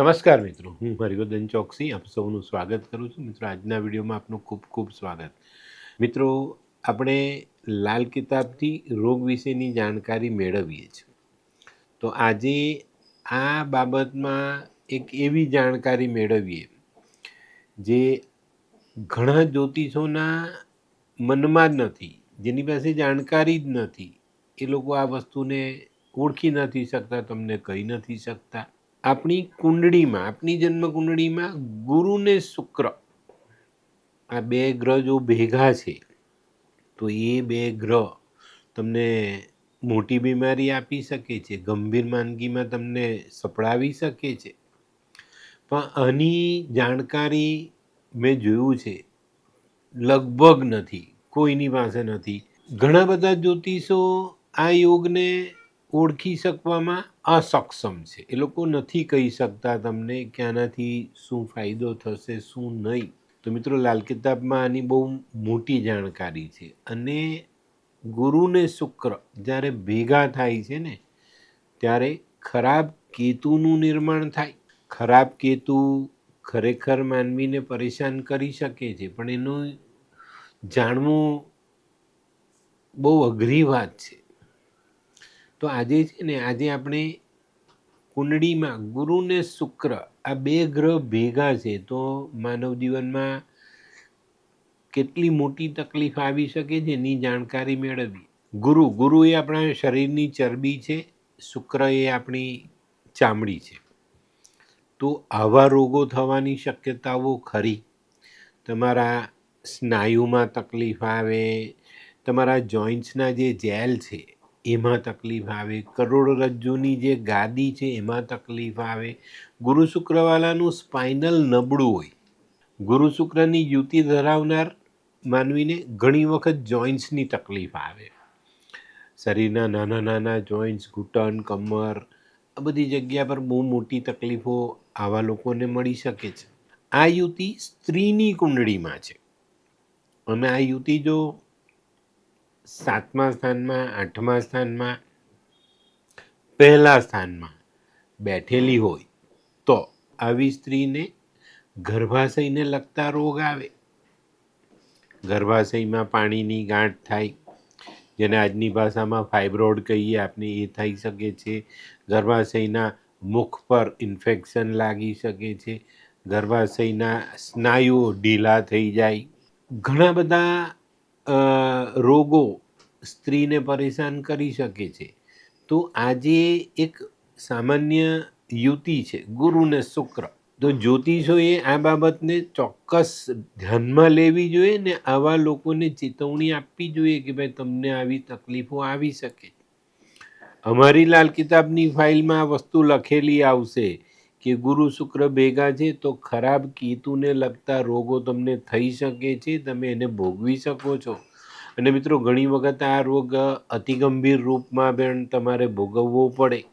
નમસ્કાર મિત્રો, હું હરિવર્ધન ચોકસી, આપ સૌનું સ્વાગત કરું છું. મિત્રો, આજના વિડીયોમાં આપનું ખૂબ ખૂબ સ્વાગત. મિત્રો, આપણે લાલ કિતાબથી રોગ વિશેની જાણકારી મેળવીએ છીએ. તો આજે આ બાબતમાં એક એવી જાણકારી મેળવીએ જે ઘણા જ્યોતિષોના મનમાં જ નથી, જેની પાસે જાણકારી જ નથી. એ લોકો આ વસ્તુને ઓળખી નથી શકતા, તમને કહી નથી શકતા. આપણી કુંડળીમાં, આપણી જન્મ કુંડળીમાં ગુરુ ને શુક્ર. આ બે ગ્રહ જો ભેગા છે, તો એ બે ગ્રહ તમને મોટી બીમારી આપી શકે છે, ગંભીર માંદગીમાં તમને સપડાવી શકે છે. પણ આની જાણકારી મેં જોયું છે, લગભગ નથી, કોઈની પાસે નથી. ઘણા બધા જ્યોતિષો આ યોગને ઓળખી શકવામાં અસક્ષમ છે. એ લોકો નથી કહી શકતા તમને કે આનાથી શું ફાયદો થશે, શું નહીં. તો મિત્રો, લાલ કિતાબમાં આની બહુ મોટી જાણકારી છે અને ગુરુને શુક્ર જ્યારે ભેગા થાય છે ને, ત્યારે ખરાબ કેતુનું નિર્માણ થાય. ખરાબ કેતુ ખરેખર માનવીને પરેશાન કરી શકે છે, પણ એનું જાણવું બહુ અઘરી વાત છે. તો આજે છે ને, આજે આપણે કુંડળીમાં ગુરુ ને શુક્ર, આ બે ગ્રહ ભેગા છે, તો માનવ જીવનમાં કેટલી મોટી તકલીફ આવી શકે છે એની જાણકારી મેળવવી. ગુરુ ગુરુ એ આપણા શરીરની ચરબી છે, શુક્ર એ આપણી ચામડી છે. તો આવા રોગો થવાની શક્યતાઓ ખરી. તમારા સ્નાયુમાં તકલીફ આવે, તમારા જોઈન્ટ્સના જે જેલ છે એમાં તકલીફ આવે. કરોડરજ્જુની જે ગાદી છે, એમાં તકલીફ આવે. ગુરુ શુક્રવાલાનું સ્પાઇનલ નબળું હોય. ગુરુ શુક્રની યુતિ ધરાવનાર માનવીને ઘણી વખત જોઈન્ટ્સની તકલીફ આવે. શરીરના નાના નાના જોઈન્ટ્સ, ઘૂંટણ, કમર, આ બધી જગ્યા પર બહુ મોટી તકલીફો આવા લોકોને મળી શકે છે. આ યુતિ સ્ત્રીની કુંડળીમાં છે. અને આ યુતિ જો સાતમા સ્થાનમાં, આઠમા સ્થાનમાં, પહેલા સ્થાનમાં બેઠેલી હોય તો આવી સ્ત્રીને ગર્ભાશયને લગતા રોગ આવે. ગર્ભાશયમાં પાણીની ગાંઠ થાય, જેને આજની ભાષામાં ફાઇબ્રોડ કહીએ આપણે, એ થઈ શકે છે. ગર્ભાશયના મુખ પર ઇન્ફેક્શન લાગી શકે છે. ગર્ભાશયના સ્નાયુઓ ઢીલા થઈ જાય. ઘણા બધા રોગો સ્ત્રીને પરેશાન કરી શકે છે. તો આજે એક સામાન્ય યુતિ છે, ગુરુને શુક્ર. તો જ્યોતિષોએ આ બાબતને ચોક્કસ ધ્યાનમાં લેવી જોઈએ ને આવા લોકોને ચેતવણી આપવી જોઈએ કે ભાઈ તમને આવી તકલીફો આવી શકે. અમારી લાલ કિતાબની ફાઇલમાં આ વસ્તુ લખેલી આવશે. કે ગુરુ શુક્ર ભેગા છે તો ખરાબ કીતુને લગતા રોગો તમને થઈ શકે છે, તમે એને ભોગવી શકો છો. અને મિત્રો, ઘણી વખત આ રોગ અતિગંભીર રૂપમાં પણ તમારે ભોગવવો પડે.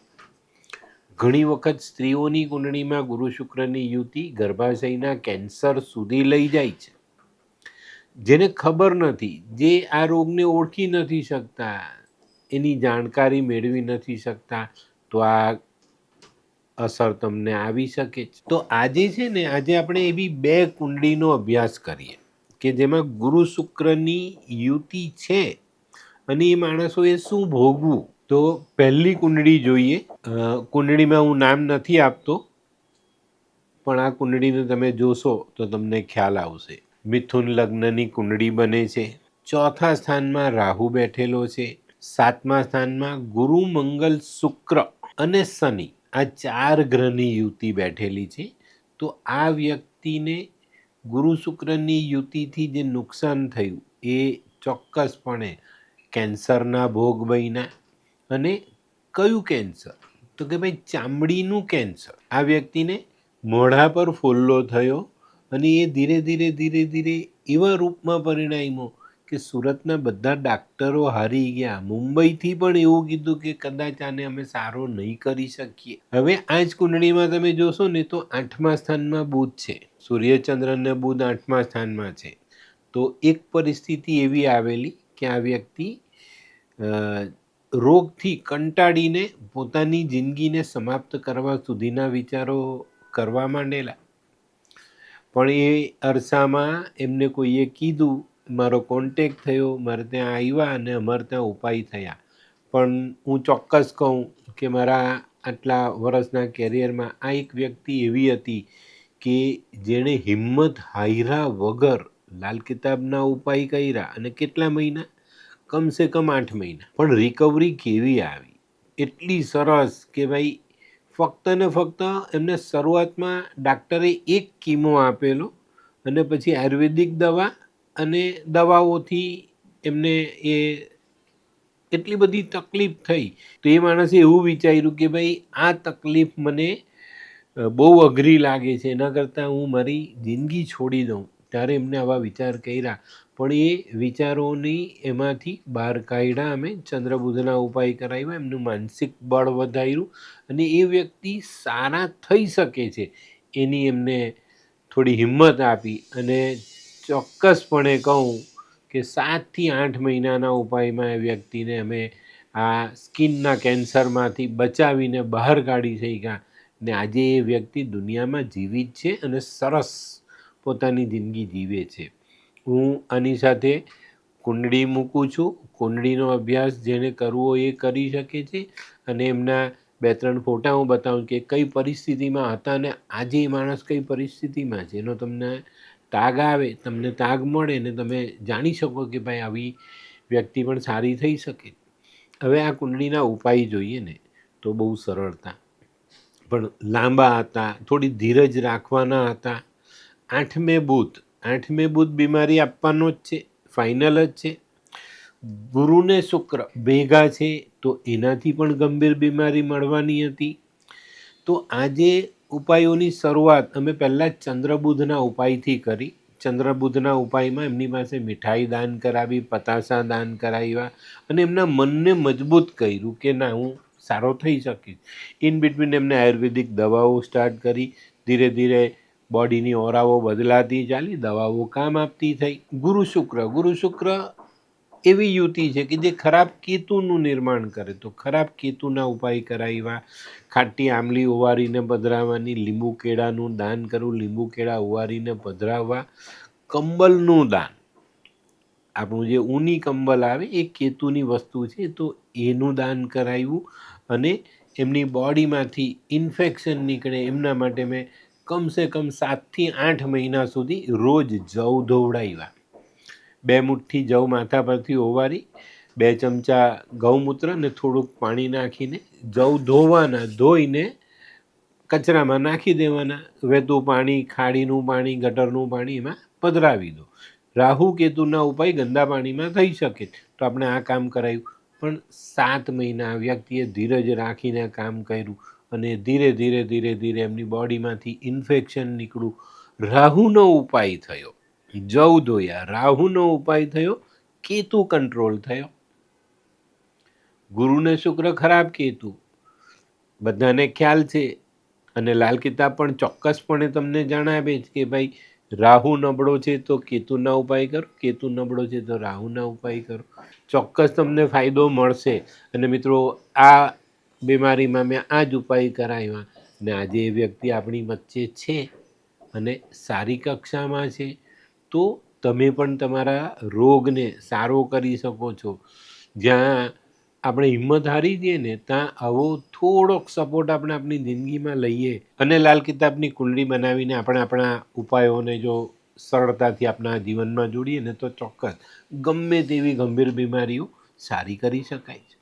ઘણી વખત સ્ત્રીઓની કુંડળીમાં ગુરુ શુક્રની યુતિ ગર્ભાશયના કેન્સર સુધી લઈ જાય છે. જેને ખબર નથી, જે આ રોગને ઓળખી નથી શકતા, એની જાણકારી મેળવી નથી શકતા, તો આ અસર તમને આવી શકે છે. તો આજે છે ને, આજે આપણે એવી બે કુંડળીનો અભ્યાસ કરીએ કે જેમાં ગુરુ શુક્રની યુતિ છે અને એ માણસોએ શું ભોગવું. તો પહેલી કુંડળી જોઈએ. કુંડળીમાં હું નામ નથી આપતો, પણ આ કુંડળીને તમે જોશો તો તમને ખ્યાલ આવશે. મિથુન લગ્નની કુંડળી બને છે. ચોથા સ્થાનમાં રાહુ બેઠેલો છે. સાતમા સ્થાનમાં ગુરુ મંગલ શુક્ર અને શનિ. આ ચાર ગ્રહની યુતિ બેઠેલી છે, તો આ વ્યક્તિને ગુરુ શુક્રની યુતિથી જે નુકસાન થયું એ ચોક્કસપણે કેન્સરના ભોગ બન્યા. અને કયું કેન્સર? તો કે ભાઈ ચામડીનું કેન્સર. આ વ્યક્તિને મોઢા પર ફોલ્લો થયો અને એ ધીરે ધીરે ધીરે ધીરે એવા રૂપમાં પરિણામ્યો કે સુરતના બધા ડાક્ટરો હારી ગયા. મુંબઈથી પણ એવું કીધું કે કદાચ આને અમે સારો નહીં કરી શકીએ. હવે આ જ કુંડળીમાં તમે જોશો ને તો આઠમા સ્થાનમાં બુધ છે. સૂર્યચંદ્રને બુધ આઠમા સ્થાનમાં છે. તો એક પરિસ્થિતિ એવી આવેલી કે આ વ્યક્તિ રોગથી કંટાળીને પોતાની જિંદગીને સમાપ્ત કરવા સુધીના વિચારો કરવા માંડેલા. પણ એ અરસામાં એમને કોઈએ કીધું મારો કોન્ટેક થયો, મારે ત્યાં આવ્યા અને અમારે ત્યાં ઉપાય થયા. પણ હું ચોક્કસ કહું કે મારા આટલા વર્ષના કેરિયરમાં આ એક વ્યક્તિ એવી હતી કે જેણે હિંમત હાર્યા વગર લાલ કિતાબના ઉપાય કર્યા અને કેટલા મહિના? કમસે કમ આઠ મહિના. પણ રિકવરી કેવી આવી? એટલી સરસ કે ભાઈ, ફક્ત ને ફક્ત એમને શરૂઆતમાં ડાક્ટરે એક કીમો આપેલો અને પછી આયુર્વેદિક દવા અને દવાઓથી એમને એ એટલી બધી તકલીફ થઈ તો એ માણસે એવું વિચાર્યું કે ભાઈ, આ તકલીફ મને બહુ અઘરી લાગે છે. એના કરતાં હું મારી જિંદગી છોડી દઉં. ત્યારે એમને આવા વિચાર કર્યા. પણ એ વિચારોની એમાંથી બહાર કાઢ્યા. અમે ચંદ્રબુધના ઉપાય કરાવ્યા. એમનું માનસિક બળ વધાર્યું અને એ વ્યક્તિ સારા થઈ શકે છે. એની એમને થોડી હિંમત આપી અને ચોક્કસપણે કહું કે સાતથી આઠ મહિનાના ઉપાયમાં એ વ્યક્તિને અમે આ સ્કિનના કેન્સરમાંથી બચાવીને બહાર કાઢી શક્યા. ને આજે એ વ્યક્તિ દુનિયામાં જીવિત છે અને સરસ પોતાની જિંદગી જીવે છે. હું આની સાથે કુંડળી મૂકું છું. કુંડળીનો અભ્યાસ જેને કરવો એ કરી શકે છે. અને એમના બે ત્રણ ફોટા હું બતાવું કે કઈ પરિસ્થિતિમાં હતા અને આજે એ માણસ કઈ પરિસ્થિતિમાં છે. એનો તમને તાગ આવે, તમને તાગ મળે ને તમે જાણી શકો કે ભાઈ આવી વ્યક્તિ પણ સારી થઈ શકે. હવે આ કુંડળીના ઉપાય જોઈએ ને તો બહુ સરળતા. પણ લાંબા હતા, થોડી ધીરજ રાખવાના હતા. આઠમે બુધ આઠમે બુધ બીમારી આપવાનો જ છે ફાઇનલ જ છે. ગુરુને શુક્ર ભેગા છે તો એનાથી પણ ગંભીર બીમારી મળવાની હતી. તો આજે ઉપાયોની શરૂઆત અમે પહેલાં ચંદ્રબુધના ઉપાયથી કરી. ચંદ્રબુધના ઉપાયમાં એમની પાસે મીઠાઈ દાન કરાવી, પતાસા દાન કરાવ્યા અને એમના મનને મજબૂત કર્યું કે ના, હું સારો થઈ શકીશ. ઇન બિટવીન એમને આયુર્વેદિક દવાઓ સ્ટાર્ટ કરી. ધીરે ધીરે બોડીની ઓરાઓ બદલાતી ચાલી, દવાઓ કામ આપતી થઈ. ગુરુ શુક્ર ગુરુ શુક્ર એવી યુતિ છે કે જે ખરાબ કેતુનું નિર્માણ કરે? તો ખરાબ કેતુના ઉપાય કરાવ્યા. ખાટી આમલી ઉવારીને પધરાવવાની લીંબુ કેળાનું દાન કરવું, લીંબુ કેળા ઉવારીને પધરાવવા, કંબલનું દાન. આપણું જે ઊની કંબલ આવે એ કેતુની વસ્તુ છે, તો એનું દાન કરાવ્યું અને એમની બોડીમાંથી ઇન્ફેક્શન નીકળે. એમના માટે મેં કમસે કમ સાતથી આઠ મહિના સુધી રોજ જવ ધોવડાવ્યા બે મુઠ્ઠી જવ માથા પરથી ઓવારી, બે ચમચા ગૌમૂત્ર ને થોડુંક પાણી નાખીને, જવ ધોવાના, ધોઈને કચરામાં નાખી દેવાના. વહેતું પાણી, ખાડીનું પાણી, ગટરનું પાણી એમાં પધરાવી દો. રાહુ કેતુના ઉપાય ગંદા પાણીમાં થઈ શકે તો આપણે આ કામ કરાયું. પણ સાત મહિના વ્યક્તિએ ધીરજ રાખીને કામ કર્યું અને ધીરે ધીરે ધીરે ધીરે એમની બોડીમાંથી ઇન્ફેક્શન નીકળ્યું. રાહુનો ઉપાય થયો. જવ ધોયા રાહુનો ઉપાય થયો, કેતુ કંટ્રોલ થયો? ગુરુને શુક્ર ખરાબ કેતુ? બધાને ખ્યાલ છે અને લાલ કિતાબ પણ ચોક્કસપણે તમને જણાવે છે કે ભાઈ, રાહુ નબળો છે તો કેતુના ઉપાય કરો, કેતુ નબળો છે તો રાહુના ઉપાય કરો. ચોક્કસ તમને ફાયદો મળશે. અને મિત્રો, આ બીમારીમાં મેં આ જ ઉપાય કરાવ્યા ને આજે એ વ્યક્તિ આપણી વચ્ચે છે અને સારી કક્ષામાં છે. તો તમે પણ તમારા રોગને સારો કરી શકો છો. જ્યાં આપણે હિંમત હારી દઈએ ને, ત્યાં આવો થોડોક સપોર્ટ આપણે આપણી જિંદગીમાં લઈએ. અને લાલ કિતાબની કુંડળી બનાવીને આપણે આપણા ઉપાયોને જો સરળતાથી આપણા જીવનમાં જોડીએ ને, તો ચોક્કસ ગમે તેવી ગંભીર બીમારીઓ સારી કરી શકાય છે.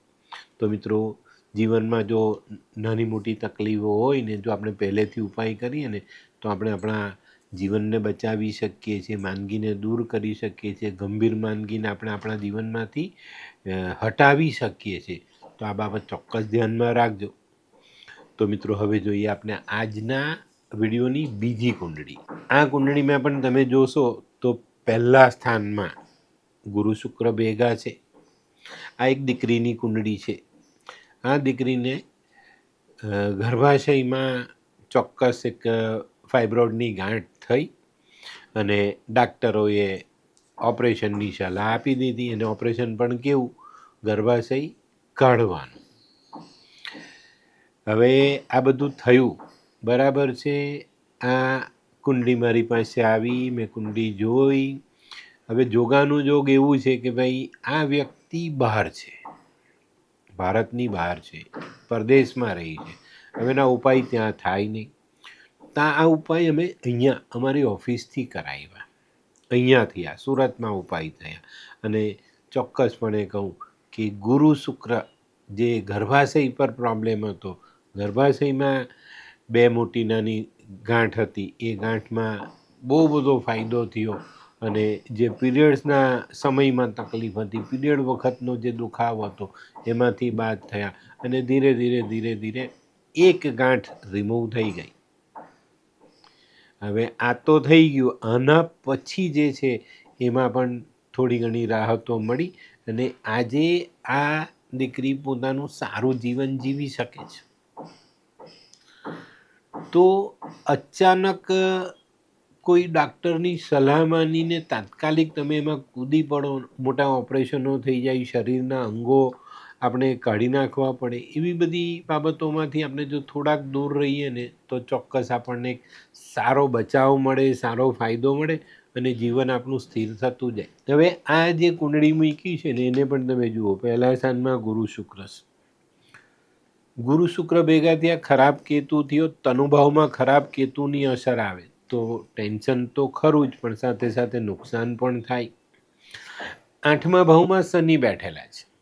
તો મિત્રો, જીવનમાં જો નાની મોટી તકલીફો હોય ને, જો આપણે પહેલેથી ઉપાય કરીએ ને, તો આપણે આપણા જીવનને બચાવી શકીએ છીએ, માંદગીને દૂર કરી શકીએ છીએ, ગંભીર માંદગીને આપણે આપણા જીવનમાંથી હટાવી શકીએ છીએ. તો આ બાબત ચોક્કસ ધ્યાનમાં રાખજો. તો મિત્રો, હવે જોઈએ આપણે આજના વિડીયોની બીજી કુંડળી. આ કુંડળીમાં પણ તમે જોશો તો પહેલા સ્થાનમાં ગુરુ શુક્ર ભેગા છે. આ એક દીકરીની કુંડળી છે. આ દીકરીને ગર્ભાશયમાં ચોક્કસ એક ફાઇબ્રોઇડની ગાંઠ થઈ અને ડાક્ટરોએ ઓપરેશનની સલાહ આપી દીધી અને ઓપરેશન પણ કેવું ગર્ભાશય કાઢવાનું હવે આ બધું થયું. બરાબર છે? આ કુંડલી મારી પાસે આવી, મેં કુંડલી જોઈ. હવે જોગાનું જોગ એવું છે કે ભાઈ, આ વ્યક્તિ બહાર છે. ભારતની બહાર છે. પરદેશમાં રહી છે. હવે એના ઉપાય ત્યાં થાય નહીં. ત્યાં આ ઉપાય અમે અહીંયા અમારી ઓફિસથી કરાવ્યા. અહીંયા થયા સુરતમાં ઉપાય થયા. અને ચોક્કસપણે કહું કે ગુરુ શુક્ર જે ગર્ભાશય પર પ્રોબ્લેમ હતો, ગર્ભાશયમાં બે મોટી નાની ગાંઠ હતી. એ ગાંઠમાં બહુ બધો ફાયદો થયો અને જે પીરિયડ્સના સમયમાં તકલીફ હતી, પીરિયડ વખતનો જે દુખાવો હતો, એમાંથી બાદ થયા અને ધીરે ધીરે ધીરે ધીરે એક ગાંઠ રિમૂવ થઈ ગઈ. હવે આ તો થઈ ગયું. આના પછી જે છે, એમાં પણ થોડી ઘણી રાહતો મળી અને આજે આ દીકરી પોતાનું સારું જીવન જીવી શકે છે. તો અચાનક કોઈ ડાક્ટરની સલાહ માનીને તાત્કાલિક તમે એમાં કૂદી પડો, મોટા ઓપરેશનો થઈ જાય, શરીરના અંગો આપણે કાઢી નાખવા પડે એવી બધી બાબતોમાંથી આપણે જો થોડાક દૂર રહીએ ને તો ચોક્કસ આપણને સારો બચાવ મળે, સારો ફાયદો મળે અને જીવન આપણું સ્થિર થતું જાય. હવે આ જે કુંડળી મૂકી છે ને એને પણ તમે જુઓ. પહેલા સ્થાનમાં ગુરુ શુક્ર ગુરુ શુક્ર ભેગા થયા, ખરાબ કેતુ થયો, તનુભાવમાં ખરાબ કેતુની અસર આવે. તો ટેન્શન તો ખરું જ, પણ સાથે સાથે નુકસાન પણ થાય. આઠમા ભાવમાં શનિ બેઠેલા છે.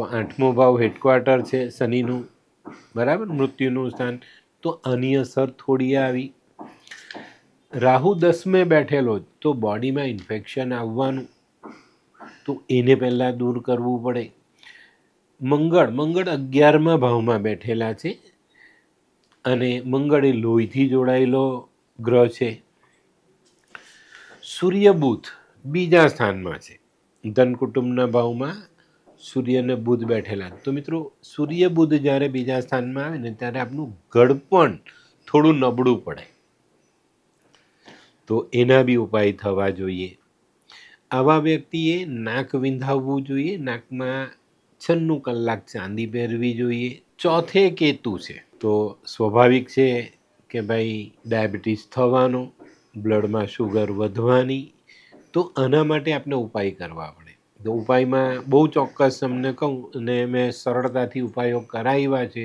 તો આઠમો ભાવ હેડક્વાર્ટર છે, શનિનું, બરાબર? મૃત્યુનું સ્થાન. તો આની અસર થોડી આવી. રાહુ દસમે બેઠેલો તો બોડીમાં ઇન્ફેક્શન આવવાનું. તો એને પહેલાં દૂર કરવું પડે. મંગળ મંગળ અગિયારમા ભાવમાં બેઠેલા છે. અને મંગળ એ લોહીથી જોડાયેલો ગ્રહ છે. સૂર્ય બુધ બીજા સ્થાનમાં છે. ધન કુટુંબના ભાવમાં સૂર્ય અને બુધ બેઠેલા. તો મિત્રો, સૂર્ય, બુધ જ્યારે બીજા સ્થાનમાં આવે ને, ત્યારે આપણું ગળપણ થોડું નબળું પડે. તો એના બી ઉપાય થવા જોઈએ. આવા વ્યક્તિએ નાક વિંધાવવું જોઈએ. નાકમાં છન્નું કલાક ચાંદી પહેરવી જોઈએ. ચોથે કેતુ છે. તો સ્વાભાવિક છે કે ભાઈ, ડાયાબિટીસ થવાનો, બ્લડમાં શુગર વધવાની. તો આના માટે આપણે ઉપાય કરવા પડે. તો ઉપાયમાં બહુ ચોક્કસ તમને કહું અને મેં સરળતાથી ઉપાયો કરાવ્યા છે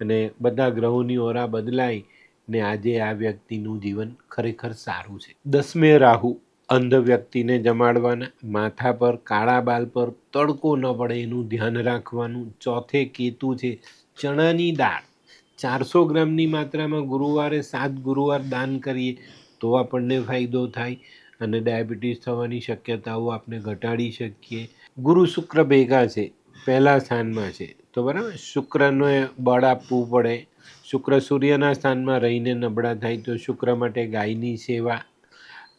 અને બધા ગ્રહોની ઓરા બદલાઈ ને આજે આ વ્યક્તિનું જીવન ખરેખર સારું છે. દસમે રાહુ અંધ વ્યક્તિને જમાડવાના, માથા પર કાળા બાલ પર તડકો ન પડે એનું ધ્યાન રાખવાનું ચોથે કેતુ છે ચણાની દાળ. ચારસો ગ્રામની માત્રામાં ગુરુવારે સાત ગુરુવાર દાન કરીએ તો આપણને ફાયદો થાય અને ડાયાબિટીસ થવાની શક્યતાઓ આપણે ઘટાડી શકીએ. ગુરુ શુક્ર ભેગા છે, પહેલા સ્થાનમાં છે. તો બરાબર, શુક્રને બળ આપવું પડે. શુક્ર સૂર્યના સ્થાનમાં રહીને નબળા થાય તો શુક્ર માટે ગાયની સેવા.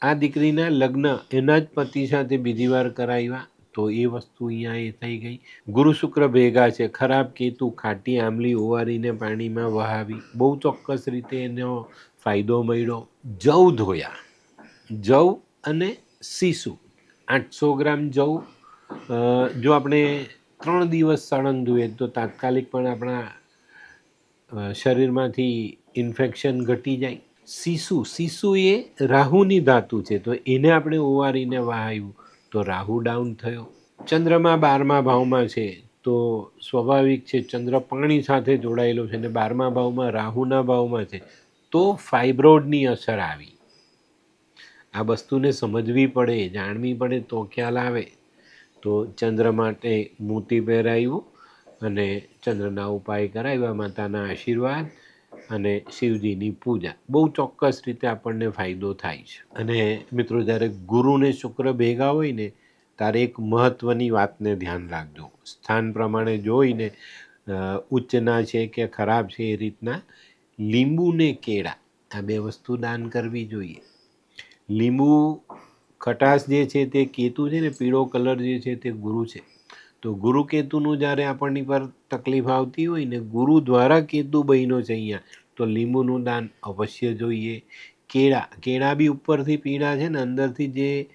આ દીકરીના લગ્ન એના જ પતિ સાથે બીજી વાર કરાવ્યા તો એ વસ્તુ અહીંયા એ થઈ ગઈ. ગુરુ શુક્ર ભેગા છે, ખરાબ કેતુ ખાટી આંબલી ઓવારીને પાણીમાં વહાવી. બહુ ચોક્કસ રીતે એનો ફાયદો મળ્યો. જવ ધોયા. જવ અને સીસુ. આઠસો ગ્રામ જવ જો આપણે ત્રણ દિવસ સળંગ ધોઈએ તો તાત્કાલિક પણ આપણા શરીરમાંથી ઇન્ફેક્શન ઘટી જાય. સીસુ સીસુ એ રાહુની ધાતુ છે, તો એને આપણે ઓવારીને વહાયું, તો રાહુ ડાઉન થયો. ચંદ્રમા બારમા ભાવમાં છે, તો સ્વાભાવિક છે, ચંદ્ર પાણી સાથે જોડાયેલો છે, અને બારમા ભાવમાં રાહુના ભાવમાં છે, તો ફાઇબ્રોડની અસર આવી. આ વસ્તુને સમજવી પડે, જાણવી પડે, તો ખ્યાલ આવે. તો ચંદ્ર માટે મોતી પહેરાવ્યું અને ચંદ્રના ઉપાય કરાવ્યા, માતાના આશીર્વાદ અને શિવજીની પૂજા. બહુ ચોક્કસ રીતે આપણને ફાયદો થાય છે. અને મિત્રો, જ્યારે ગુરુને શુક્ર ભેગા હોય ને ત્યારે એક મહત્ત્વની વાતને ધ્યાન રાખજો. સ્થાન પ્રમાણે જોઈને ઉચ્ચના છે કે ખરાબ છે એ રીતના લીંબુ ને કેળા. આ બે વસ્તુ દાન કરવી જોઈએ. લીંબુ ખટાશ જે છે તે કેતુ છે ને, પીળો કલર જે છે તે ગુરુ છે. તો ગુરુ કેતુનું જ્યારે આપણની પર તકલીફ આવતી હોય ને, ગુરુ દ્વારા કેતુ બહેનો છે અહીંયા, તો લીંબુનું દાન અવશ્ય જોઈએ. કેળા કેળા બી ઉપરથી પીળા છે ને, અંદરથી જે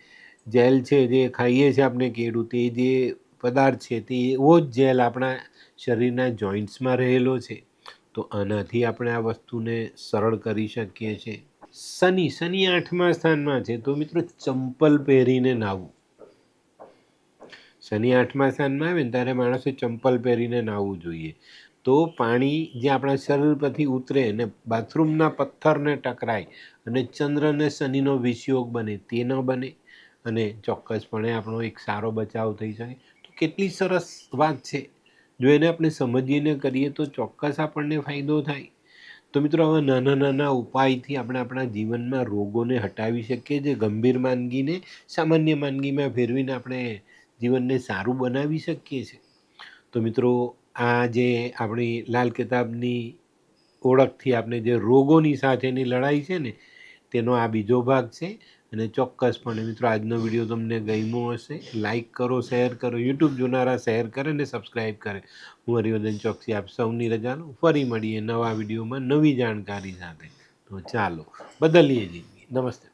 જેલ છે, જે ખાઈએ છીએ આપણે કેળું, તે જે પદાર્થ છે તે, એવો જ જેલ આપણા શરીરના જોઈન્ટ્સમાં રહેલો છે. તો આનાથી આપણે આ વસ્તુને સરળ કરી શકીએ છીએ. શનિ શનિ આઠમા સ્થાનમાં છે. તો મિત્રો ચંપલ પહેરીને નાવું શનિ આઠમા સ્થાનમાં આવે ને ત્યારે માણસે ચંપલ પહેરીને નાહવું જોઈએ. તો પાણી જે આપણા શરીર પરથી ઉતરે અને બાથરૂમના પથ્થરને ટકરાય અને ચંદ્ર અને શનિનો વિષયોગ બને તે ન બને અને ચોક્કસપણે આપણો એક સારો બચાવ થઈ શકે. તો કેટલી સરસ વાત છે. જો એને આપણે સમજીને કરીએ તો ચોક્કસ આપણને ફાયદો થાય. તો મિત્રો આવા નાના નાના ઉપાયથી આપણે આપણા જીવનમાં રોગોને હટાવી શકીએ જે ગંભીર માંદગીને સામાન્ય માંદગીમાં ફેરવીને આપણે જીવનને સારું બનાવી શકીએ છીએ. તો મિત્રો આ જે આપણી લાલ કિતાબની ઓળખથી આપણે જે રોગોની સાથેની લડાઈ છે ને, તેનો આ બીજો ભાગ છે. અને ચોક્કસપણે મિત્રો આજનો વીડિયો તમને ગમ્યો હશે. લાઇક કરો, શેર કરો, યુટ્યુબ જોનારા શેર કરે અને સબસ્ક્રાઈબ કરે. હું હરિવર્ધન ચોકસી આપ. સૌની રજાનું ફરી મળીએ નવા વિડીયોમાં નવી જાણકારી સાથે. તો ચાલો, બદલીએ જિંદગી. નમસ્તે.